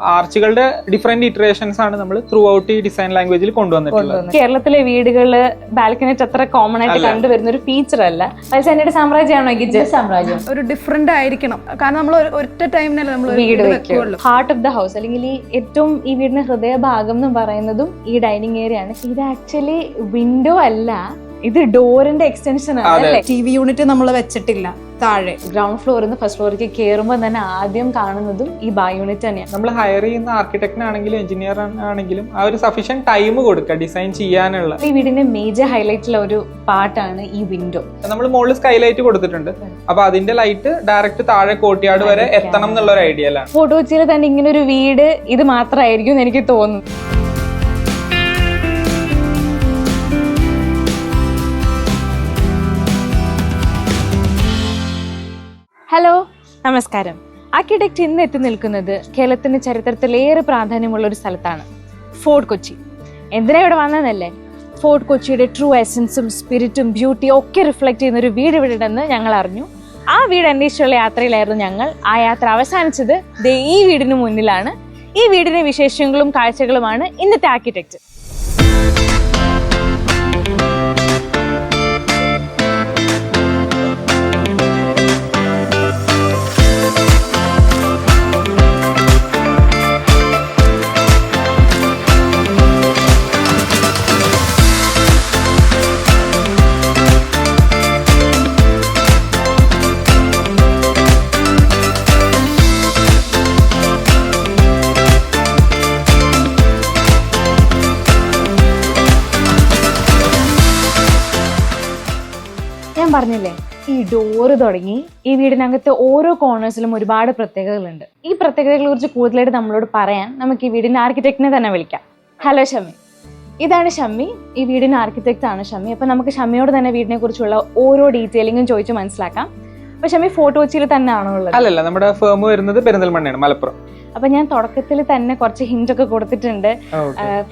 ആർച്ചുകളുടെ different iterations ആണ് നമ്മൾ through out ഈ ഡിസൈൻ ലാംഗ്വേജിൽ കൊണ്ടുവന്നിട്ടുള്ളത്. കേരളത്തിലെ വീടുകളിൽ ബാൽക്കണിറ്റ് അത്ര കോമൺ ആയിട്ട് കണ്ടുവരുന്ന ഒരു ഫീച്ചർ അല്ല. പൈസന്റെ സാമ്രാജ്യമാണോ ഗിജ്? സാമ്രാജ്യം. ഒരു ഡിഫറെന്റ് ആയിരിക്കണം. കാരണം നമ്മൾ ഒറ്റ ടൈമിനല്ല നമ്മൾ വീട് വെക്കുള്ളൂ. ഹാർട്ട് ഓഫ് ദ ഹൗസ് അല്ലെങ്കിൽ ഈ ഏറ്റവും ഈ വീടിന്റെ ഹൃദയഭാഗം എന്ന് പറയുന്നതും ഈ ഡൈനിങ് ഏരിയ ആണ്. ഇത് ആക്ച്വലി വിൻഡോ അല്ല ഇത് ഡോറിന്റെ എക്സ്റ്റൻഷൻ ആണ് അല്ലേ? ടി വി യൂണിറ്റ് നമ്മൾ വെച്ചിട്ടില്ല. താഴെ ഗ്രൗണ്ട് ഫ്ലോറിൽ നിന്ന് ഫസ്റ്റ് ഫ്ലോറിലേക്ക് കയറുമ്പോൾ തന്നെ ആദ്യം കാണുന്നതും ഈ ബാ യൂണിറ്റ് തന്നെയാണ് നമ്മൾ ഹയർ ചെയ്യുന്ന ആർക്കിടെക്റ്റിനാണെങ്കിലും എഞ്ചിനീയർ ആണെങ്കിലും ആ ഒരു സഫീഷ്യന്റ് ടൈം കൊടുക്കുക ഡിസൈൻ ചെയ്യാനുള്ള. ഈ വീടിന്റെ മേജർ ഹൈലൈറ്റുള്ള ഒരു പാർട്ടാണ് ഈ വിൻഡോ നമ്മൾ മുകളിൽ സ്കൈലൈറ്റ് കൊടുത്തിട്ടുണ്ട്. അപ്പൊ അതിന്റെ ലൈറ്റ് ഡയറക്റ്റ് താഴെ കോട്ടിയാട് വരെ എത്തണം എന്നുള്ള ഒരു ഐഡിയയിലാണ് ഫോട്ടോ വെച്ചാൽ തന്നെ ഇങ്ങനെ ഒരു വീട് ഇത് മാത്രമായിരിക്കും എന്ന് എനിക്ക് തോന്നുന്നു. ഹലോ നമസ്കാരം. ആർക്കിടെക്ട് ഇന്ന് എത്തി നിൽക്കുന്നത് കേരളത്തിന്റെ ചരിത്രത്തിലേറെ പ്രാധാന്യമുള്ള ഒരു സ്ഥലത്താണ് ഫോർട്ട് കൊച്ചി. എന്തിനാ ഇവിടെ വന്നതല്ലേ ഫോർട്ട് കൊച്ചിയുടെ ട്രൂ എസൻസും സ്പിരിറ്റും ബ്യൂട്ടിയും ഒക്കെ റിഫ്ലക്ട് ചെയ്യുന്ന ഒരു വീട് ഇവിടെ ഉണ്ടെന്ന് ഞങ്ങൾ അറിഞ്ഞു. ആ വീട് അന്വേഷിച്ചുള്ള യാത്രയിലായിരുന്നു ഞങ്ങൾ. ആ യാത്ര അവസാനിച്ചത് ഈ വീടിന് മുന്നിലാണ്. ഈ വീടിന്റെ വിശേഷങ്ങളും കാഴ്ചകളുമാണ് ഇന്നത്തെ ആർക്കിടെക്ട് പറഞ്ഞില്ലേ? ഈ ഡോറ് തുടങ്ങി ഈ വീടിനകത്ത് ഓരോ കോർണേഴ്സിലും ഒരുപാട് പ്രത്യേകതകളുണ്ട്. ഈ പ്രത്യേകതകളെ കുറിച്ച് കൂടുതലായിട്ട് നമ്മളോട് പറയാൻ നമുക്ക് ഈ വീടിന്റെ ആർക്കിടെക്റ്റിനെ തന്നെ വിളിക്കാം. ഹലോ ഷമ്മി. ഇതാണ് ഷമ്മി. ഈ വീടിന്റെ ആർക്കിടെക്റ്റ് ആണ് ഷമ്മി. അപ്പൊ നമുക്ക് ഷമ്മിയോട് തന്നെ വീടിനെ കുറിച്ചുള്ള ഓരോ ഡീറ്റെയിലിംഗും ചോദിച്ച് മനസ്സിലാക്കാം. അപ്പൊ ഷമ്മി കൊച്ചിയിൽ തന്നെയാണോ ഉള്ളത്? അല്ലല്ല നമ്മുടെ ഫേം വരുന്നത് പെരിന്തൽമണ്ണയാണ് മലപ്പുറം. അപ്പൊ ഞാൻ തുടക്കത്തിൽ തന്നെ കുറച്ച് ഹിന്റ് ഒക്കെ കൊടുത്തിട്ടുണ്ട്.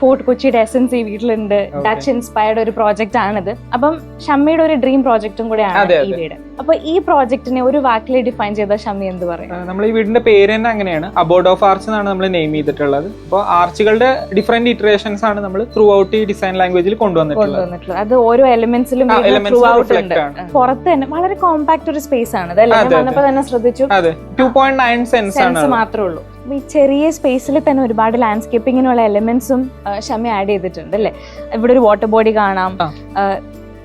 ഫോർട്ട് കൊച്ചിയുടെ എസൻസ് ഈ വീട്ടിലുണ്ട്. ഡച്ച് ഇൻസ്പയർഡ് ഒരു പ്രോജക്റ്റ് ആണിത്. അപ്പം ഷമ്മിയുടെ ഒരു ഡ്രീം പ്രോജക്റ്റും കൂടെയാണ് ഈ വീട്. അപ്പൊ ഈ പ്രോജക്റ്റിനെ ഒരു വാക്കിൽ ഡിഫൈൻ ചെയ്ത ഷമ്മി എന്ത് പറയും? നമ്മൾ ഈ വീടിന്റെ പേര് തന്നെ അങ്ങനെയാണ്. അബോർഡ് ഓഫ് ആർച്ച് എന്നാണ് നമ്മൾ നെയിം ചെയ്തിട്ടുള്ളത്. അപ്പോൾ ആർച്ചുകളുടെ ഡിഫറെന്റ് ഇറ്ററേഷൻസ് ആണ് നമ്മൾ ത്രൂ ഔട്ട് ഈ ഡിസൈൻ ലാംഗ്വേജിൽ കൊണ്ടുവന്നിട്ടുള്ളത്. അത് ഓരോ എലിമെന്റ്സിലും ആ, ത്രൂ ഔട്ട് ഉണ്ട്. പുറത്ത് തന്നെ വളരെ കോമ്പാക്ട് ഒരു സ്പേസ് ആണ്. അതല്ലേ തന്നെ ശ്രദ്ധിച്ചു. അതെ. ടു പോയിന്റ് നയൻ സെൻസ് ആണ് മാത്രമേ ഉള്ളൂ. ഈ ചെറിയ സ്പേസിൽ തന്നെ ഒരുപാട് ലാൻഡ്സ്കേപ്പിങ്ങിനുള്ള എലമെന്റ്സും ഷമി ആഡ് ചെയ്തിട്ടുണ്ട് അല്ലേ? ഇവിടെ ഒരു വാട്ടർ ബോഡി കാണാം.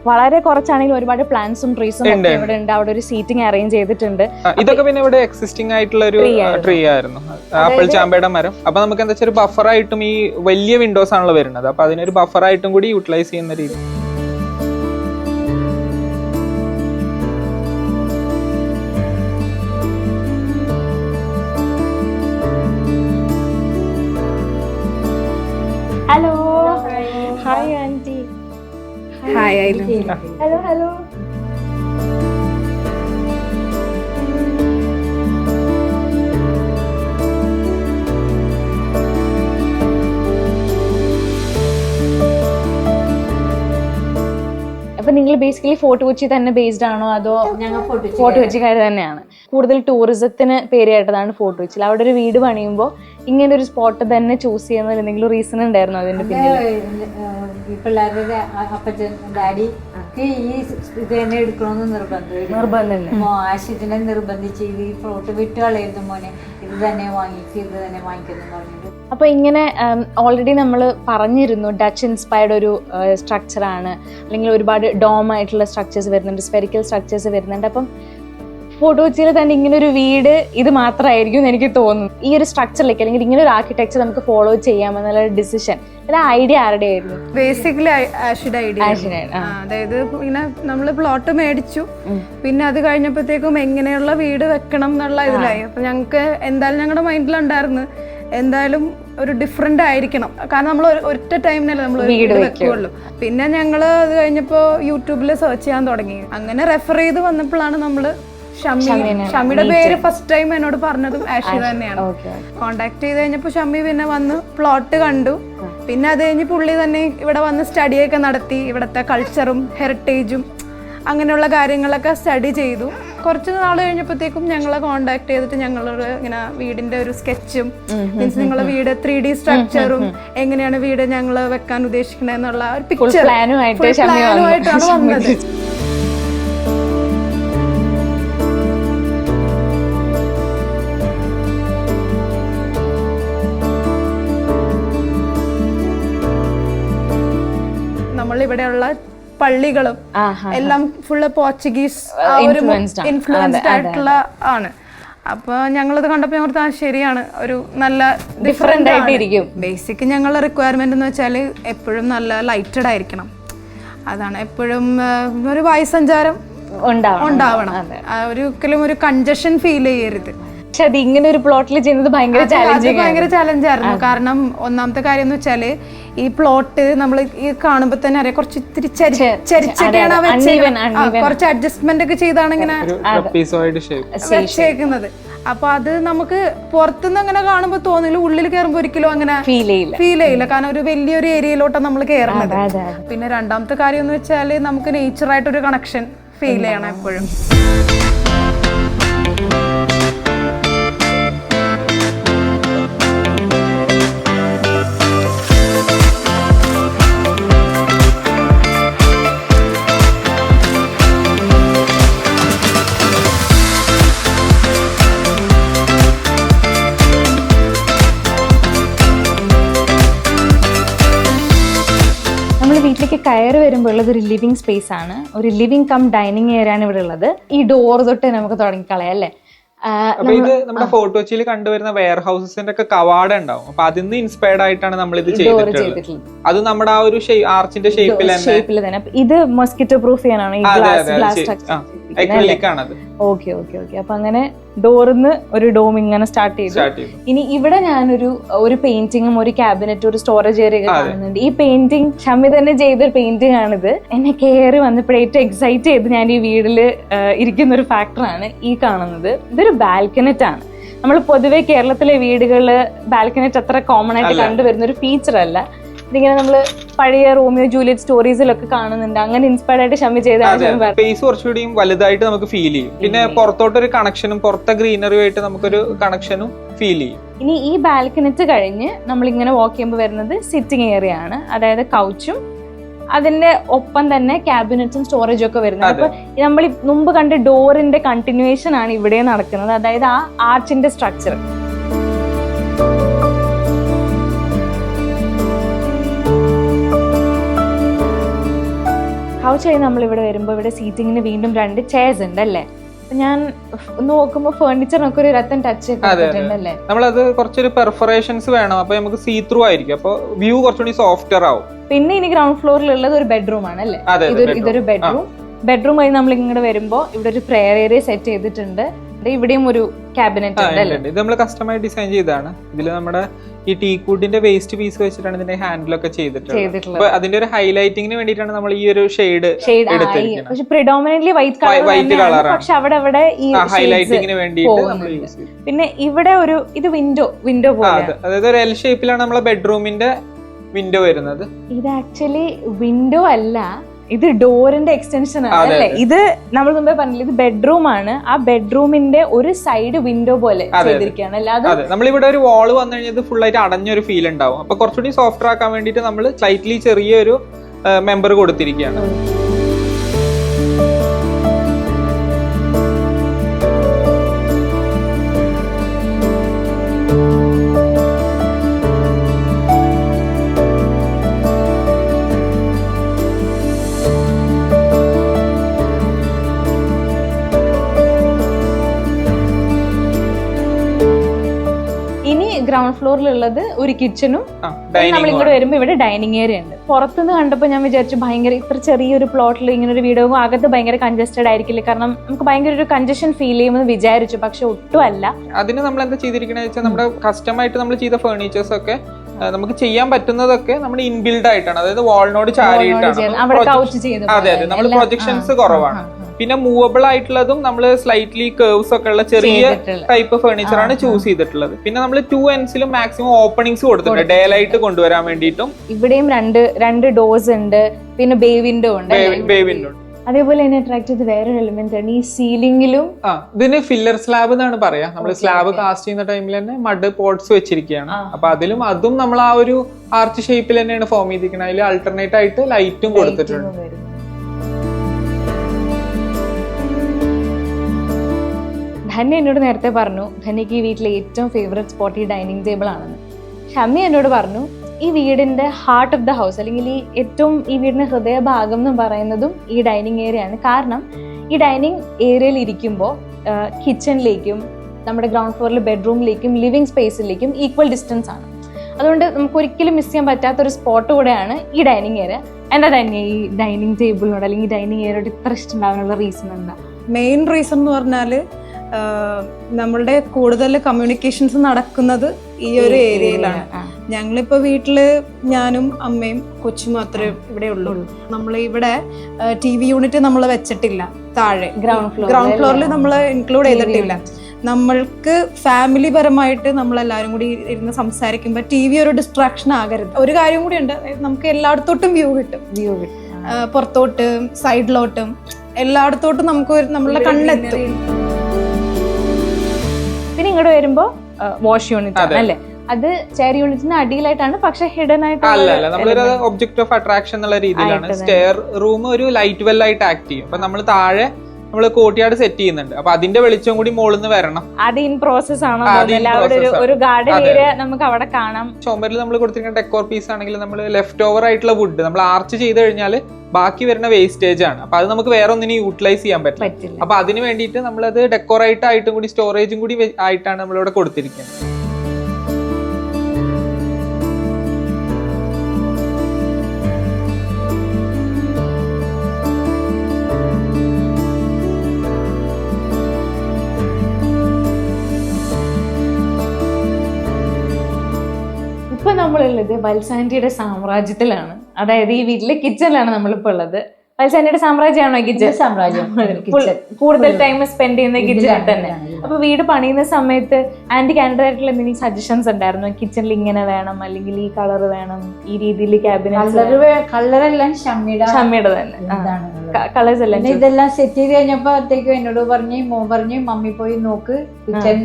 വളരെ കുറച്ചാണെങ്കിലും ഒരുപാട് പ്ലാന്റ്സും ട്രീസും ഒക്കെ ഇവിടെ ഉണ്ട് അവിടെ ഒരു സീറ്റിംഗ് അറേഞ്ച് ചെയ്തിട്ടുണ്ട്. ഇതൊക്കെ പിന്നെ ഇവിടെ എക്സിസ്റ്റിംഗ് ആയിട്ടുള്ള ഒരു ട്രീ ആയിരുന്നു. ആപ്പിൾ ചാമ്പയുടെ മരം. അപ്പൊ നമുക്ക് എന്താ വെച്ചാൽ ഒരു ബഫർ ആയിട്ടും ഈ വലിയ വിൻഡോസ് ആണല്ലോ വരുന്നത്. അപ്പൊ അതിനൊരു ബഫർ ആയിട്ടും കൂടി യൂട്ടിലൈസ് ചെയ്യുന്ന രീതി. ഹലോ ഹലോ അപ്പൊ നിങ്ങൾ ബേസിക്കലി ഫോർട്ട് കൊച്ചി തന്നെ ബേസ്ഡ് ആണോ അതോ ഞങ്ങൾ ഫോർട്ട് കൊച്ചിക്കാർ തന്നെയാണ്? കൂടുതൽ ടൂറിസത്തിന് പേരായിട്ടതാണ് ഫോർട്ട് കൊച്ചിയിൽ അവിടെ ഒരു വീട് പണിയുമ്പോൾ ഇങ്ങനെ ഒരു സ്പോട്ട് തന്നെ ചൂസ് ചെയ്യുന്നതിൽ എന്തെങ്കിലും റീസൺ ഉണ്ടായിരുന്നോ അതിന്റെ പിന്നിൽ പിള്ളേരുടെ അപ്പച്ചൻ ഡാഡി ഒക്കെ ഈ ഇത് തന്നെ എടുക്കണമെന്ന് നിർബന്ധം മോ ആശയത്തിനെ നിർബന്ധിച്ച് ഈ ഫ്ലോട്ട് വിട്ട് കളയരുത് മോനെ. ഇത് തന്നെ വാങ്ങിക്ക് ഇത് തന്നെ വാങ്ങിക്കുന്നു പറഞ്ഞിട്ട്. അപ്പൊ ഇങ്ങനെ ഓൾറെഡി നമ്മൾ പറഞ്ഞിരുന്നു ഡച്ച് ഇൻസ്പയർഡ് ഒരു സ്ട്രക്ചർ ആണ്. അല്ലെങ്കിൽ ഒരുപാട് ഡോം ആയിട്ടുള്ള സ്ട്രക്ചേഴ്സ് വരുന്നുണ്ട് സ്പെരിക്കൽ സ്ട്രക്ചേഴ്സ് വരുന്നുണ്ട്. അപ്പം ഫോട്ടോ കൊച്ചിയിൽ തന്നെ ഇങ്ങനെ ഒരു വീട് ഇത് മാത്രമായിരിക്കും എന്ന് എനിക്ക് തോന്നുന്നു. ഈ ഒരു സ്ട്രക്ചറിലേക്ക് അല്ലെങ്കിൽ ഇങ്ങനെ ഒരു ആർക്കിടെക്ചർ നമുക്ക് ഫോളോ ചെയ്യാമെന്നുള്ള ഡിസിഷൻ ഐഡിയ ആരുടെ ആയിരുന്നു? ബേസിക്കലി ആഷിഡ് ഐഡിയ അതായത് ഇങ്ങനെ നമ്മൾ പ്ലോട്ട് മേടിച്ചു. പിന്നെ അത് കഴിഞ്ഞപ്പോഴത്തേക്കും എങ്ങനെയുള്ള വീട് വെക്കണം എന്നുള്ള ഇതിലായി. അപ്പൊ ഞങ്ങൾക്ക് എന്തായാലും ഞങ്ങളുടെ മൈൻഡിലുണ്ടായിരുന്നു എന്തായാലും ഒരു ഡിഫറെന്റ് ആയിരിക്കണം. കാരണം നമ്മൾ ഒറ്റ ടൈമിനല്ലേ നമ്മൾ വീട്. വെക്കുള്ളൂ. പിന്നെ ഞങ്ങൾ അത് കഴിഞ്ഞപ്പോൾ യൂട്യൂബിൽ സെർച്ച് ചെയ്യാൻ തുടങ്ങി. അങ്ങനെ റെഫർ ചെയ്ത് വന്നപ്പോഴാണ് നമ്മൾ ഷമ്മി ഷമ്മിയുടെ പേര് ഫസ്റ്റ് ടൈം എന്നോട് പറഞ്ഞതും ആഷി തന്നെയാണ്. കോണ്ടാക്ട് ചെയ്ത് കഴിഞ്ഞപ്പോൾ ഷമ്മി പിന്നെ വന്ന് പ്ലോട്ട് കണ്ടു. പിന്നെ അത് കഴിഞ്ഞ് പുള്ളി തന്നെ ഇവിടെ വന്ന് സ്റ്റഡിയൊക്കെ നടത്തി. ഇവിടത്തെ കൾച്ചറും ഹെറിറ്റേജും അങ്ങനെയുള്ള കാര്യങ്ങളൊക്കെ സ്റ്റഡി ചെയ്തു. കുറച്ച് നാൾ കഴിഞ്ഞപ്പോഴത്തേക്കും ഞങ്ങളെ കോണ്ടാക്ട് ചെയ്തിട്ട് ഞങ്ങളോട് ഇങ്ങനെ വീടിന്റെ ഒരു സ്കെച്ചും മീൻസ് നിങ്ങളെ വീട് ത്രീ ഡി സ്ട്രക്ചറും എങ്ങനെയാണ് വീട് ഞങ്ങൾ വെക്കാൻ ഉദ്ദേശിക്കണെന്നുള്ള ഒരു പിക്ചർ. പ്ലാനുമായിട്ടാണ് വന്നത്. ഇവിടെയുള്ള പള്ളികളും എല്ലാം ഫുള്ള് പോർച്ചുഗീസ് ഒരു. ഇൻഫ്ലുവൻസ്ഡ് ആയിട്ടുള്ള ആണ്. അപ്പൊ ഞങ്ങളത് കണ്ടപ്പോ ഞങ്ങൾ ഓർത്ത് ആ ശരിയാണ്. ഒരു നല്ല ഡിഫറെന്റ് ആയിട്ടിരിക്കും. ബേസിക് ഞങ്ങളുടെ റിക്വയർമെന്റ് എന്ന് വെച്ചാൽ എപ്പോഴും നല്ല ലൈറ്റഡ് ആയിരിക്കണം. അതാണ് എപ്പോഴും ഒരു വായുസഞ്ചാരം ഉണ്ടാവണം. ഉണ്ടാവണം. ആ, ഒരിക്കലും ഒരു കൺജഷൻ ഫീൽ ചെയ്യരുത്. പക്ഷെ അത് ഇങ്ങനെ ഒരു പ്ലോട്ടിൽ ചെയ്യുന്നത് ഭയങ്കര ചാലഞ്ചിങ് ഭയങ്കര ചലഞ്ച് ആയിരുന്നു. കാരണം ഒന്നാമത്തെ കാര്യം എന്ന് വെച്ചാൽ ഈ പ്ലോട്ട് നമ്മൾ ഈ കാണുമ്പോ തന്നെ അറിയാം കുറച്ച് ഇത്തിരി ചരി- ചരിച്ചിട്ടാണ് അതെ. വെച്ചേക്കുന്നത്. Uneven, ആ, uneven. കുറച്ച് അഡ്ജസ്റ്റ്മെന്റ് ഒക്കെ ചെയ്താണ് ഇങ്ങനെ വെച്ചേക്കുന്നത്. അപ്പൊ അത് നമുക്ക് പുറത്തുനിന്ന് അങ്ങനെ കാണുമ്പോൾ തോന്നില്ല ഉള്ളിൽ കയറുമ്പോൾ ഒരിക്കലും അങ്ങനെ ഫീൽ ചെയ്യില്ല. ഫീൽ ചെയ്യില്ല. കാരണം ഒരു വലിയൊരു ഏരിയയിലോട്ടാണ് നമ്മൾ കയറുന്നത് പിന്നെ രണ്ടാമത്തെ കാര്യം എന്ന് വെച്ചാൽ നമുക്ക് നേച്ചറായിട്ടൊരു കണക്ഷൻ ഫീൽ ചെയ്യണം എപ്പോഴും. ഉള്ളത് ഒരു ലിവിങ് സ്പേസ് ആണ്. ഒരു ലിവിങ് കം ഡൈനിങ് ഏരിയ ആണ് ഇവിടെ ഉള്ളത് ഈ ഡോർ തൊട്ട് നമുക്ക് തുടങ്ങിക്കളയാം അല്ലേ? അപ്പൊ ഇത് നമ്മുടെ കണ്ടുവരുന്ന വെയർ ഹൗസസിന്റെ ഒക്കെ കവാട ഉണ്ടാവും. അപ്പൊ അതിൽ നിന്ന് ഇൻസ്പയർഡ് ആയിട്ടാണ് നമ്മൾ ഇത് ചെയ്തിട്ടുള്ളത്. അത് നമ്മുടെ ആ ഒരു ആർച്ചിന്റെ ഷേപ്പിൽ തന്നെ. ഷേപ്പിൽ തന്നെ. ഇത് മസ്കിറ്റോ പ്രൂഫ് ചെയ്യാനാണ്. ഓക്കെ ഓക്കെ ഓക്കെ അപ്പൊ അങ്ങനെ ഡോറിന്ന് ഒരു ഡോം ഇങ്ങനെ സ്റ്റാർട്ട് ചെയ്തു. ഇനി ഇവിടെ ഞാനൊരു ഒരു പെയിന്റിങ്ങും ഒരു ക്യാബിനറ്റും ഒരു സ്റ്റോറേജ് ഏരിയ കാണുന്നുണ്ട്. ഈ പെയിന്റിങ് ഷമ്മി തന്നെ ചെയ്തൊരു പെയിന്റിംഗ് ആണിത്. എന്നെ കയറി വന്നപ്പോഴേറ്റവും എക്സൈറ്റ് ചെയ്ത് ഞാൻ ഈ വീടിൽ ഇരിക്കുന്ന ഒരു ഫാക്ടറാണ് ഈ കാണുന്നത്. ഇതൊരു ബാൽക്കനറ്റ് ആണ് നമ്മൾ പൊതുവെ കേരളത്തിലെ വീടുകളിൽ ബാൽക്കനറ്റ് അത്ര കോമൺ ആയിട്ട് കണ്ടുവരുന്ന ഒരു ഫീച്ചർ അല്ല. ഇതിങ്ങനെ നമ്മൾ പഴയ റോമിയോ ജൂലിയറ്റ് സ്റ്റോറീസിലൊക്കെ കാണുന്നുണ്ട്. അങ്ങനെ ഇൻസ്പയർഡ് ആയിട്ട് ഷമ്മി ചെയ്ത സ്പേസ് കുറച്ചുകൂടിയും വലുതായിട്ട് നമുക്ക് ഫീൽ ചെയ്യും. പിന്നെ പുറത്തോട്ടൊരു കണക്ഷനും പുറത്തെ ഗ്രീനറിയുമായിട്ട് നമുക്കൊരു കണക്ഷനും ഫീൽ ചെയ്യും. ഇനി ഈ ബാൽക്കനറ്റ് കഴിഞ്ഞ് നമ്മൾ ഇങ്ങനെ വാക്ക് ചെയ്യുമ്പോൾ വരുന്നത് സിറ്റിംഗ് ഏരിയ ആണ്. അതായത് കൗച്ചും അതിന്റെ ഒപ്പം തന്നെ ക്യാബിനറ്റ്സും സ്റ്റോറേജും ഒക്കെ വരുന്നത്. അപ്പൊ നമ്മൾ മുമ്പ് കണ്ട ഡോറിന്റെ കണ്ടിന്യൂവേഷൻ ആണ് ഇവിടെ നടക്കുന്നത്. അതായത് ആ ആർച്ചിന്റെ സ്ട്രക്ചർ കൗച്ച് ആയി നമ്മൾ ഇവിടെ വരുമ്പോൾ ഇവിടെ സീറ്റിങ്ങിന് വീണ്ടും രണ്ട് ചെയർസ് ഉണ്ട് അല്ലേ? ഞാൻ നോക്കുമ്പോൾ ഫേർണിച്ചറിനൊക്കെ ഒരു രത്തൻ ടച്ച്. കൊടുത്തിട്ടുണ്ടല്ലേ നമ്മളത് കുറച്ചൊരു പെർഫറേഷൻസ് വേണം. അപ്പൊ നമുക്ക് സീ ത്രൂ ആയിരിക്കും. അപ്പൊ വ്യൂ കുറച്ചുകൂടി സോഫ്റ്റർ ആവും. പിന്നെ ഇനി ഗ്രൗണ്ട് ഫ്ലോറിലുള്ളത് ഒരു ബെഡ്റൂം ആണ് അല്ലേ? ഇതൊരു ഇതൊരു ബെഡ്റൂം ബെഡ്റൂം വഴി നമ്മൾ ഇങ്ങോട്ട് വരുമ്പോ ഇവിടെ ഒരു പ്രെയർ ഏരിയ സെറ്റ് ചെയ്തിട്ടുണ്ട്. ഇവിടെയും ഒരു ക്യാബിനറ്റ് ഉണ്ട്. ഇത് നമ്മൾ കസ്റ്റമൈസ് ഡിസൈൻ ചെയ്തതാണ്. ഇതിൽ നമ്മുടെ ഈ ടീക്കൂട്ടിന്റെ വേസ്റ്റ് പീസ് വെച്ചിട്ടാണ് ഇതിന്റെ ഹാൻഡിലൊക്കെ ചെയ്തിട്ടുള്ളത് അപ്പൊ അതിന്റെ ഒരു ഹൈലൈറ്റിങ്ങിന് വേണ്ടിയിട്ടാണ് നമ്മൾ ഈ ഒരു ഷെയ്ഡ് പക്ഷെ പ്രിഡോമിനന്റ്ലി വൈറ്റ് White കളർ. പക്ഷെ അവിടെ അവിടെ ഈ ഹൈലൈറ്റിങ്ങിന് വേണ്ടിയിട്ട് നമ്മൾ. യൂസ് പിന്നെ ഇവിടെ ഒരു ഇത് വിൻഡോ വിൻഡോ പോലെ അതെ. അതായത് ഒരു എൽ ഷേപ്പിലാണ് നമ്മളെ ബെഡ്റൂമിന്റെ വിൻഡോ വരുന്നത് ഇത് ആക്ച്വലി വിൻഡോ അല്ല ഇത് ഡോറിന്റെ എക്സ്റ്റൻഷൻ ആണ് അല്ലേ? ഇത് നമ്മൾ മുമ്പേ പറഞ്ഞില്ല ഇത് ബെഡ്റൂം ആണ്. ആ ബെഡ്റൂമിന്റെ ഒരു സൈഡ് വിൻഡോ പോലെ. ചെയ്തിരിക്കുകയാണ്. അല്ലാതെ നമ്മൾ നമ്മളിവിടെ ഒരു വാൾ വന്നു കഴിഞ്ഞാൽ ഫുൾ ആയിട്ട് അടഞ്ഞൊരു ഫീൽ ഉണ്ടാവും. അപ്പൊ കുറച്ചുകൂടി സോഫ്റ്റ് ആക്കാൻ വേണ്ടിയിട്ട് നമ്മൾ സ്ലൈറ്റ്ലി ചെറിയൊരു മെമ്പർ കൊടുത്തിരിക്കുകയാണ്. ഗ്രൗണ്ട് ഫ്ലോറിലുള്ളത് ഒരു കിച്ചണും നമ്മൾ ഇങ്ങോട്ട് വരുമ്പോൾ ഇവിടെ ഡൈനിങ് ഏരിയ ഉണ്ട്. പുറത്തുനിന്ന് കണ്ടപ്പോൾ ഞാൻ വിചാരിച്ചു ഭയങ്കര ഇത്ര ചെറിയൊരു പ്ലോട്ടിൽ ഇങ്ങനെ ഒരു വീഡിയോ അകത്ത് ഭയങ്കര കൺജസ്റ്റഡ് ആയിരിക്കില്ല. കാരണം നമുക്ക് ഭയങ്കര ഒരു കൺജഷൻ ഫീൽ ചെയ്യുമെന്ന് വിചാരിച്ചു. പക്ഷെ ഒട്ടും അല്ല. അതിന് നമ്മൾ എന്താ ചെയ്തിരിക്കണെന്ന് വെച്ചാൽ നമ്മുടെ കസ്റ്റമായിട്ട് നമ്മൾ ചെയ്ത ഫേർണിച്ചേഴ്സ് ഒക്കെ നമുക്ക് ചെയ്യാൻ പറ്റുന്നതൊക്കെ നമ്മൾ ഇൻബിൽഡ് ആയിട്ടാണ്. അതായത് വാളിനോട് ചാരിയിട്ടാണ്. അതെ അതെ. നമ്മൾ പ്രൊജക്ഷൻസ് കുറവാണ്. പിന്നെ മൂവബിൾ ആയിട്ടുള്ളതും നമ്മൾ സ്ലൈറ്റ്ലി കേർവ്സ് ഒക്കെ ഉള്ള ചെറിയ ടൈപ്പ് ഫേർണിച്ചർ ആണ് ചൂസ് ചെയ്തിട്ടുള്ളത്. പിന്നെ നമ്മൾ ടു എൻസിലും മാക്സിമം ഓപ്പണിങ്സ് കൊടുത്തിട്ടുണ്ട്. ഡേ ലൈറ്റ് കൊണ്ടുവരാൻ വേണ്ടിയിട്ടും. ഇവിടെയും രണ്ട് രണ്ട് ഡോസ് ഉണ്ട്. പിന്നെ ബേ വിൻഡോ ഉണ്ട്? ബേ വിൻഡോ അതേപോലെ തന്നെ അട്രാക്ട് ചെയ്ത് വേറൊരു എലിമെന്റ് ആണ്. ഈ സീലിംഗിലും ആ ഇതിന് ഫില്ലർ സ്ലാബ് എന്നാണ് പറയാ. നമ്മൾ സ്ലാബ് കാസ്റ്റ് ചെയ്യുന്ന ടൈമിൽ തന്നെ മഡ് പോട്ട്സ് വെച്ചിരിക്കുകയാണ്. അപ്പൊ അതിലും അതും നമ്മൾ ആ ഒരു ആർച്ച് ഷേപ്പിൽ തന്നെയാണ് ഫോം ചെയ്തിരിക്കുന്നത്. അതിൽ ആൾട്ടർനേറ്റ് ആയിട്ട് ലൈറ്റും കൊടുത്തിട്ടുണ്ട്. ധന്യ എന്നോട് നേരത്തെ പറഞ്ഞു ധന്യക്ക് ഈ വീട്ടിലെ ഏറ്റവും ഫേവറേറ്റ് സ്പോട്ട് ഈ ഡൈനിങ് ടേബിൾ ആണെന്ന്. ഷമ്മി എന്നോട് പറഞ്ഞു ഈ വീടിന്റെ ഹാർട്ട് ഓഫ് ദ ഹൗസ് അല്ലെങ്കിൽ ഈ ഏറ്റവും ഈ വീടിന്റെ ഹൃദയഭാഗം എന്ന് പറയുന്നതും ഈ ഡൈനിങ് ഏരിയ ആണ്. കാരണം ഈ ഡൈനിങ് ഏരിയയിൽ ഇരിക്കുമ്പോൾ കിച്ചണിലേക്കും നമ്മുടെ ഗ്രൗണ്ട് ഫ്ലോറിൽ ബെഡ്റൂമിലേക്കും ലിവിങ് സ്പേസിലേക്കും ഈക്വൽ ഡിസ്റ്റൻസ് ആണ്. അതുകൊണ്ട് നമുക്ക് ഒരിക്കലും മിസ് ചെയ്യാൻ പറ്റാത്ത ഒരു സ്പോട്ട് കൂടെയാണ് ഈ ഡൈനിങ് ഏരിയ എന്താ തന്നെ ഈ ഡൈനിങ് ടേബിളിനോട് അല്ലെങ്കിൽ ഡൈനിങ് ഏരിയയോട് ഇത്ര ഇഷ്ടം ഉണ്ടാകാനുള്ള റീസൺ എന്താ? മെയിൻ റീസൺ എന്ന് പറഞ്ഞാൽ നമ്മളുടെ കൂടുതൽ കമ്മ്യൂണിക്കേഷൻസ് നടക്കുന്നത് ഈ ഒരു ഏരിയയിലാണ് ഞങ്ങളിപ്പോ വീട്ടിൽ ഞാനും അമ്മയും കൊച്ചും മാത്രമേ ഇവിടെ ഉള്ളൂ. നമ്മൾ ഇവിടെ ടി വി യൂണിറ്റ് നമ്മൾ വെച്ചിട്ടില്ല. താഴെ. ഗ്രൗണ്ട് ഗ്രൗണ്ട് ഫ്ലോറിൽ നമ്മൾ ഇൻക്ലൂഡ് ചെയ്തിട്ടില്ല. നമ്മൾക്ക് ഫാമിലി പരമായിട്ട് നമ്മൾ എല്ലാവരും കൂടി ഇരുന്ന് സംസാരിക്കുമ്പോൾ ടി വി ഒരു ഡിസ്ട്രാക്ഷൻ ആകരുത്. ഒരു കാര്യം കൂടി ഉണ്ട്. നമുക്ക് എല്ലായിടത്തോട്ടും വ്യൂ കിട്ടും. വ്യൂ കിട്ടും. പുറത്തോട്ടും സൈഡിലോട്ടും എല്ലായിടത്തോട്ടും നമുക്ക് നമ്മളുടെ കണ്ണെത്തും. പിന്നെ ഇങ്ങോട്ട് വരുമ്പോ വാഷ് യൂണിറ്റ് അല്ലേ? അത് ചെയർ യൂണിറ്റിന് അടിയിലായിട്ടാണ് പക്ഷെ ഹിഡൻ ആയിട്ട് അല്ല അല്ല നമ്മളൊരു ഒബ്ജക്ട് ഓഫ് അട്രാക്ഷൻ എന്നുള്ള രീതിയിലാണ്. സ്റ്റെയർ റൂം ഒരു ലൈറ്റ് വെൽ ആയിട്ട് ആക്ട് ചെയ്യും. അപ്പൊ നമ്മൾ താഴെ നമ്മൾ കോട്ടിയാട് സെറ്റ് ചെയ്യുന്നുണ്ട്. അപ്പൊ അതിന്റെ വെളിച്ചം കൂടി മുകളിൽ നിന്ന് വരണം. അത് ഇൻ പ്രോസസ് ആണോ ഒരു ഒരു ഗാർഡൻ ഏരിയ നമുക്ക് അവിടെ കാണാം. ചുമരിൽ നമ്മൾ കൊടുത്തിരിക്കുന്ന ഡെക്കോർ പീസ് ആണെങ്കിൽ നമ്മൾ ലെഫ്റ്റ് ഓവർ ആയിട്ടുള്ള വുഡ് നമ്മൾ ആർച്ച് ചെയ്ത് കഴിഞ്ഞാൽ ബാക്കി വരുന്ന വേസ്റ്റേജ് ആണ്. അപ്പൊ അത് നമുക്ക് വേറെ ഒന്നിനും യൂട്ടിലൈസ് ചെയ്യാൻ പറ്റില്ല. അപ്പൊ അതിന് വേണ്ടിയിട്ട് നമ്മളത് ഡെക്കോറേറ്റ് ആയിട്ടും കൂടി സ്റ്റോറേജും കൂടി ആയിട്ടാണ് നമ്മളിവിടെ കൊടുത്തിരിക്കുന്നത്. നമ്മളുള്ളത് വത്സാന്റിയുടെ സാമ്രാജ്യത്തിലാണ്. അതായത് ഈ വീട്ടിലെ കിച്ചണിലാണ് നമ്മളിപ്പോ ഉള്ളത്. വത്സാന്റിയുടെ സാമ്രാജ്യമാണോ കിച്ചൺ? സാമ്രാജ്യം. കൂടുതൽ ടൈം സ്പെൻഡ് ചെയ്യുന്ന കിച്ചണിൽ തന്നെ. അപ്പൊ വീട് പണിയുന്ന സമയത്ത് ആന്റി ആയിട്ടുള്ള എന്തെങ്കിലും സജഷൻസ് ഉണ്ടായിരുന്നു? കിച്ചണിൽ ഇങ്ങനെ വേണം അല്ലെങ്കിൽ ഈ കളർ വേണം ഈ രീതിയിൽ ക്യാബിനറ്റ് കളറെല്ലാം ഷമ്മിയുടെ തന്നെ. കളേഴ്സ് എല്ലാം ഇതെല്ലാം സെറ്റ് ചെയ്ത് കഴിഞ്ഞപ്പോഴത്തേക്കും എന്നോട് പറഞ്ഞു മോൻ പറഞ്ഞു മമ്മി പോയി നോക്ക് കിച്ചൺ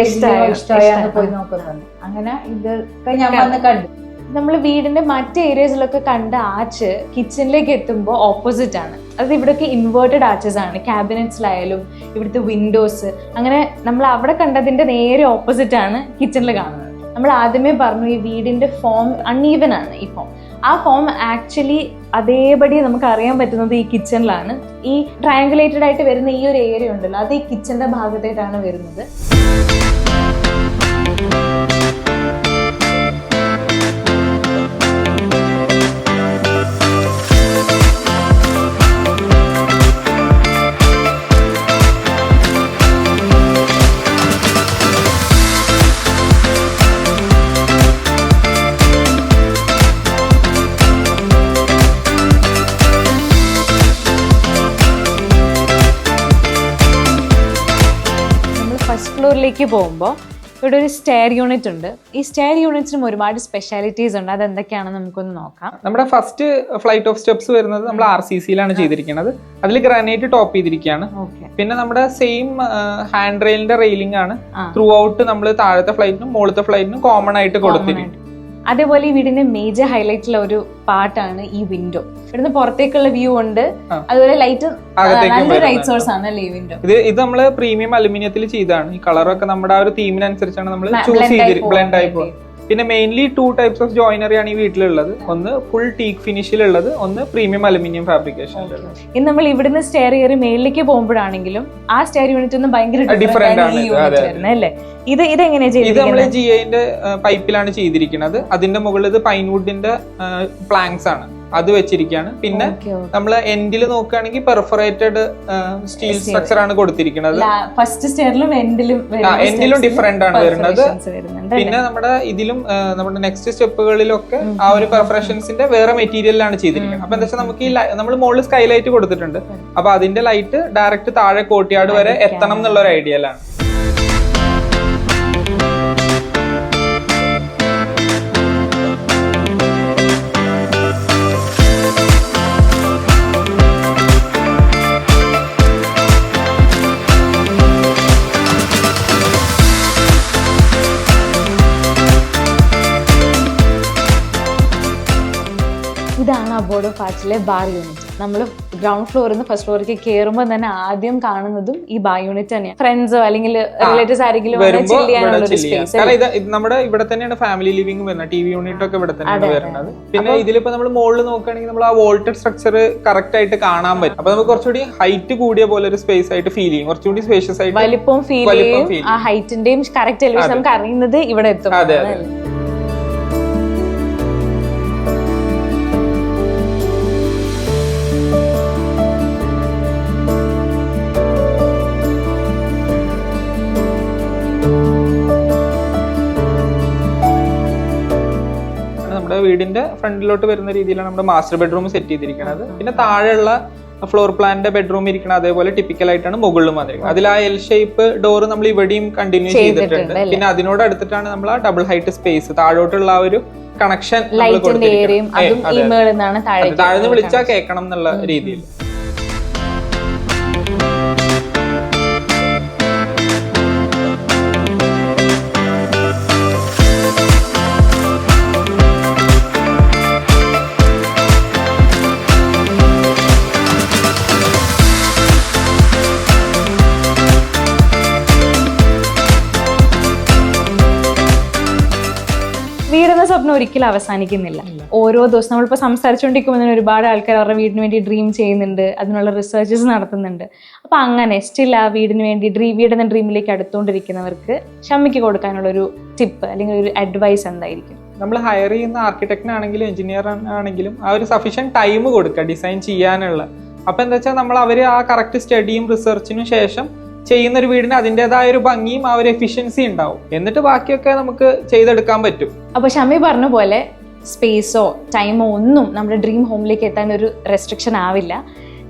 ഇഷ്ടായോ? ഇഷ്ടമായെന്ന്? പോയി നോക്കുന്നുണ്ട്. അങ്ങനെ ഇതൊക്കെ ഞാൻ വന്ന് കണ്ടു. നമ്മൾ വീടിന്റെ മറ്റ് ഏരിയസിലൊക്കെ കണ്ട ആച്ച് കിച്ചണിലേക്ക് എത്തുമ്പോൾ ഓപ്പോസിറ്റ് ആണ്. അത് ഇവിടെയൊക്കെ ഇൻവേർട്ടഡ് ആച്ചസ് ആണ്. ക്യാബിനറ്റ്സിലായാലും ഇവിടുത്തെ വിൻഡോസ് അങ്ങനെ നമ്മൾ അവിടെ കണ്ടതിന്റെ നേരെ ഓപ്പോസിറ്റ് ആണ് കിച്ചണിൽ കാണുന്നത്. നമ്മൾ ആദ്യമേ പറഞ്ഞു ഈ വീടിന്റെ ഫോം അൺഈവൻ ആണ് ഈ ഫോം ആ ഫോം ആക്ച്വലി അതേപടി നമുക്ക് അറിയാൻ പറ്റുന്നത് ഈ കിച്ചണിലാണ് ഈ ട്രയാങ്കുലേറ്റഡ് ആയിട്ട് വരുന്ന ഈ ഒരു ഏരിയ ഉണ്ടല്ലോ അത് ഈ കിച്ചന്റെ ഭാഗത്തായിട്ടാണ് വരുന്നത്. ഫസ്റ്റ് ഫ്ലോറിലേക്ക് പോകുമ്പോൾ ഇവിടെ ഒരു സ്റ്റെയർ യൂണിറ്റ് ഉണ്ട്. ഈ സ്റ്റെയർ യൂണിറ്റ്സിനും ഒരുപാട് സ്പെഷ്യാലിറ്റീസ് ഉണ്ട്. അതെന്തൊക്കെയാണെന്ന് നമുക്കൊന്ന് നോക്കാം. നമ്മുടെ ഫസ്റ്റ് ഫ്ലൈറ്റ് ഓഫ് സ്റ്റെപ്സ് വരുന്നത് നമ്മൾ ആർ സി സിയിലാണ് ചെയ്തിരിക്കുന്നത്. അതിൽ ഗ്രാനൈറ്റ് ടോപ്പ് ചെയ്തിരിക്കുകയാണ്. പിന്നെ നമ്മുടെ സെയിം ഹാൻഡ് റെയിലിന്റെ റെയിലിംഗ് ആണ്. ത്രൂ ഔട്ട് നമ്മൾ താഴത്തെ ഫ്ലൈറ്റിനും മുകളിലത്തെ ഫ്ലൈറ്റിനും കോമൺ ആയിട്ട് കൊടുത്തിരിക്കും അതേപോലെ ഈ വീടിന്റെ മേജർ ഹൈലൈറ്റുള്ള ഒരു പാർട്ടാണ് ഈ വിൻഡോ ഇവിടുന്ന് പുറത്തേക്കുള്ള വ്യൂ ഉണ്ട്. അതുപോലെ ലൈറ്റ് നല്ല ലൈറ്റ് സോഴ്സ് ആണ് അല്ലേ ഈ വിൻഡോ ഇത് ഇത് നമ്മൾ പ്രീമിയം അലുമിനിയത്തിൽ ചെയ്താണ് ഈ കളറൊക്കെ നമ്മുടെ ആ ഒരു തീമിനനുസരിച്ചാണ് നമ്മൾ ചൂസ് ചെയ്ത് ബ്ലെൻഡ് ആയി വേണ്ടി. പിന്നെ mainly two types of joinery ആണ് ഈ വീട്ടിലുള്ളത്. ഒന്ന് ഫുൾ ടീക്ക് ഫിനിഷിലുള്ളത് ഒന്ന് പ്രീമിയം അലുമിനിയം ഫാബ്രിക്കേഷൻ ഇന്ന് നമ്മൾ ഇവിടുന്ന് സ്റ്റെയർ കയറി മേളിലേക്ക് പോകുമ്പോഴാണെങ്കിലും ആ സ്റ്റെയർ യൂണിറ്റ് ഒന്നും ഭയങ്കര ഡിഫറെന്റ് ആണ്. അല്ലേ? ഇത് ഇത് എങ്ങനെയാ ഇത് നമ്മൾ ചെയ്തിരിക്കുന്നത് ജി ഐന്റെ പൈപ്പിലാണ് ചെയ്തിരിക്കുന്നത്. അതിന്റെ മുകളിൽ ഇത് പൈൻവുഡിന്റെ പ്ലാങ്സ് ആണ്. അത് വെച്ചിരിക്കുകയാണ് പിന്നെ. നമ്മൾ എൻഡിൽ നോക്കുകയാണെങ്കിൽ പെർഫറേറ്റഡ് സ്റ്റീൽ സ്ട്രക്ചർ ആണ് കൊടുത്തിരിക്കുന്നത്. ഫസ്റ്റ് സ്റ്റെയറിലും എൻഡിലും എൻഡിലും ഡിഫറെന്റ് ആണ് വരുന്നത്. പിന്നെ നമ്മുടെ ഇതിലും നമ്മുടെ നെക്സ്റ്റ് സ്റ്റെപ്പുകളിലൊക്കെ ആ ഒരു പെർഫറേഷൻസിന്റെ വേറെ മെറ്റീരിയലിലാണ് ചെയ്തിരിക്കുന്നത്. അപ്പൊ എന്താ വെച്ചാൽ നമുക്ക് ഈ നമ്മൾ മുകളിൽ സ്കൈലൈറ്റ് കൊടുത്തിട്ടുണ്ട്. അപ്പൊ അതിന്റെ ലൈറ്റ് ഡയറക്റ്റ് താഴെ കോട്ടിയാട് വരെ എത്തണം എന്നുള്ള ഒരു ഐഡിയയിലാണ് ഇതാണ് ഫാറ്റിലെ ബാർ യൂണിറ്റ് നമ്മൾ ഗ്രൗണ്ട് ഫ്ലോറിൽ നിന്ന് ഫസ്റ്റ് ഫ്ലോറിലേക്ക് കയറുമ്പോൾ തന്നെ ആദ്യം കാണുന്നതും ഈ ബാർ യൂണിറ്റ് തന്നെയാണ് ഫ്രണ്ട്സോ അല്ലെങ്കിൽ റിലേറ്റീവ്സ് ആരെങ്കിലും നമ്മുടെ ഇവിടെ തന്നെയാണ് ഫാമിലി ലിവിംഗ് വരുന്നത്. ടി വി യൂണിറ്റ് ഒക്കെ ഇവിടെ തന്നെയാണ് വരുന്നത്. പിന്നെ ഇതിലിപ്പോ നമ്മൾ മുകളിൽ നോക്കുകയാണെങ്കിൽ നമ്മൾ ആ വോൾട്ടഡ് സ്ട്രക്ചർ കറക്റ്റ് ആയിട്ട് കാണാൻ പറ്റും. അപ്പൊ നമുക്ക് കുറച്ചുകൂടി ഹൈറ്റ് കൂടിയ പോലെ ഒരു സ്പേസ് ആയിട്ട് ഫീൽ ചെയ്യും. കുറച്ചുകൂടി സ്പേഷ്യസ് ആയിട്ട് വലിപ്പം ഫീൽ ചെയ്യും. ആ ഹൈറ്റിന്റെയും കറക്റ്റ് എലിവേഷൻ നമുക്ക് അറിയുന്നത് ഇവിടെ എത്തും. അതെ, അതെ. വീടിന്റെ ഫ്രണ്ടിലോട്ട് വരുന്ന രീതിയിലാണ് നമ്മുടെ മാസ്റ്റർ ബെഡ്റൂം സെറ്റ് ചെയ്തിരിക്കുന്നത്. പിന്നെ താഴെയുള്ള ഫ്ലോർ പ്ലാനിന്റെ ബെഡ്റൂം ഇരിക്കുന്നത് അതേപോലെ ടിപ്പിക്കൽ ആയിട്ടാണ് മുകളിലും വന്നിരിക്കുന്നത്. അതിൽ ആ എൽ ഷേപ്പ് ഡോർ നമ്മൾ ഇവിടെയും കണ്ടിന്യൂ ചെയ്തിട്ടുണ്ട് പിന്നെ അതിനോട് അടുത്തിട്ടാണ് നമ്മൾ ആ ഡബിൾ ഹൈറ്റ് സ്പേസ് താഴോട്ടുള്ള ആ ഒരു കണക്ഷൻ താഴെ വിളിച്ചാൽ കേൾക്കണം എന്നുള്ള രീതിയിൽ. ഒരിക്കലും അവസാനിക്കുന്നില്ല. ഓരോ ദിവസം നമ്മളിപ്പോൾ സംസാരിച്ചുകൊണ്ടിരിക്കുമ്പോൾ തന്നെ ഒരുപാട് ആൾക്കാർ അവരുടെ വീടിന് വേണ്ടി ഡ്രീം ചെയ്യുന്നുണ്ട് അതിനുള്ള റിസർച്ചസ് നടത്തുന്നുണ്ട്. അപ്പോൾ അങ്ങനെ സ്റ്റിൽ ആ വീടിന് വേണ്ടി ഡ്രീം എന്ന ഡ്രീമിലേക്ക് അടുത്തുകൊണ്ടിരിക്കുന്നവർക്ക് ഷമ്മിക്ക് കൊടുക്കാനുള്ള ഒരു ടിപ്പ് അല്ലെങ്കിൽ ഒരു അഡ്വൈസ് എന്തായിരിക്കും? നമ്മൾ ഹയർ ചെയ്യുന്ന ആർക്കിടെക്റ്റിനാണെങ്കിലും എഞ്ചിനീയർ ആണെങ്കിലും ആ ഒരു സഫീഷ്യൻ ടൈം കൊടുക്കുക ഡിസൈൻ ചെയ്യാനുള്ള. അപ്പൊ എന്താ വെച്ചാൽ നമ്മൾ അവർ ആ കറക്റ്റ് സ്റ്റഡിയും റിസർച്ചിനും ശേഷം ചെയ്യുന്ന ഒരു വീടിന് അതിന്റെതായ ഒരു ഭംഗിയും ആ ഒരു എഫിഷ്യൻസി ഉണ്ടാവും. എന്നിട്ട് ബാക്കിയൊക്കെ നമുക്ക് ചെയ്തെടുക്കാൻ പറ്റും. അപ്പൊ ഷമി പറഞ്ഞ പോലെ സ്പേസോ ടൈമോ ഒന്നും നമ്മുടെ ഡ്രീം ഹോമിലേക്ക് എത്താൻ ഒരു റെസ്ട്രിക്ഷൻ ആവില്ല.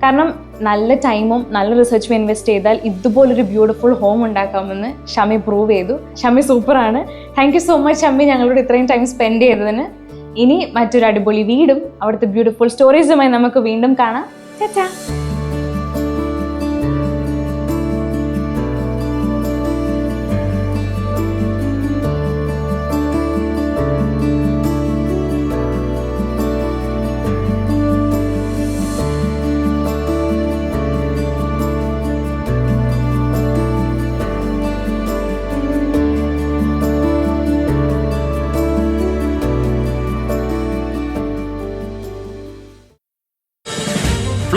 കാരണം നല്ല ടൈമും നല്ല റിസർച്ചും ഇൻവെസ്റ്റ് ചെയ്താൽ ഇതുപോലൊരു ബ്യൂട്ടിഫുൾ ഹോം ഉണ്ടാക്കാമെന്ന് ഷമി പ്രൂവ് ചെയ്തു. ഷമി സൂപ്പറാണ് thank you so much Shami ഞങ്ങളോട് ഇത്രയും ടൈം സ്പെൻഡ് ചെയ്തതിന്. ഇനി മറ്റൊരു അടിപൊളി വീടും അവിടുത്തെ ബ്യൂട്ടിഫുൾ സ്റ്റോറീസുമായി നമുക്ക് വീണ്ടും കാണാം. ചാ